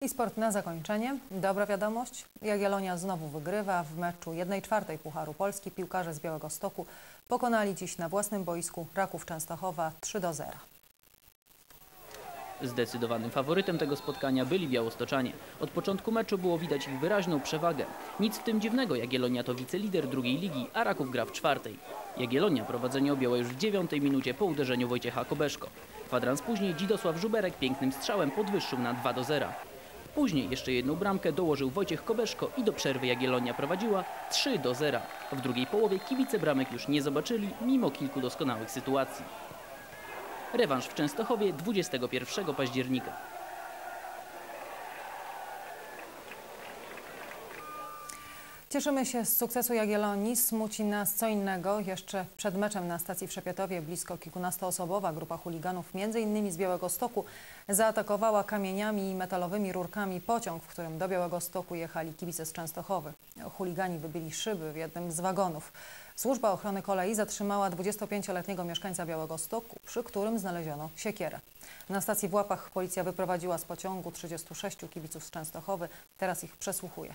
I sport na zakończenie. Dobra wiadomość. Jagiellonia znowu wygrywa. W meczu 1-4 Pucharu Polski piłkarze z Białego Stoku pokonali dziś na własnym boisku Raków Częstochowa 3 do 0. Zdecydowanym faworytem tego spotkania byli białostoczanie. Od początku meczu było widać ich wyraźną przewagę. Nic w tym dziwnego, Jagiellonia to wicelider drugiej ligi, a Raków gra w czwartej. Jagiellonia prowadzenie objęła już w dziewiątej minucie po uderzeniu Wojciecha Kobeszko. Kwadrans później Dzidosław Żuberek pięknym strzałem podwyższył na 2 do 0. Później jeszcze jedną bramkę dołożył Wojciech Kobeszko i do przerwy Jagiellonia prowadziła 3 do 0. W drugiej połowie kibice bramek już nie zobaczyli, mimo kilku doskonałych sytuacji. Rewanż w Częstochowie 21 października. Cieszymy się z sukcesu Jagiellonii. Smuci nas co innego. Jeszcze przed meczem na stacji w Szepietowie blisko kilkunastoosobowa grupa chuliganów, m.in. z Białego Stoku, zaatakowała kamieniami i metalowymi rurkami pociąg, w którym do Białego Stoku jechali kibice z Częstochowy. Chuligani wybili szyby w jednym z wagonów. Służba ochrony kolei zatrzymała 25-letniego mieszkańca Białego Stoku, przy którym znaleziono siekierę. Na stacji w Łapach policja wyprowadziła z pociągu 36 kibiców z Częstochowy. Teraz ich przesłuchuje.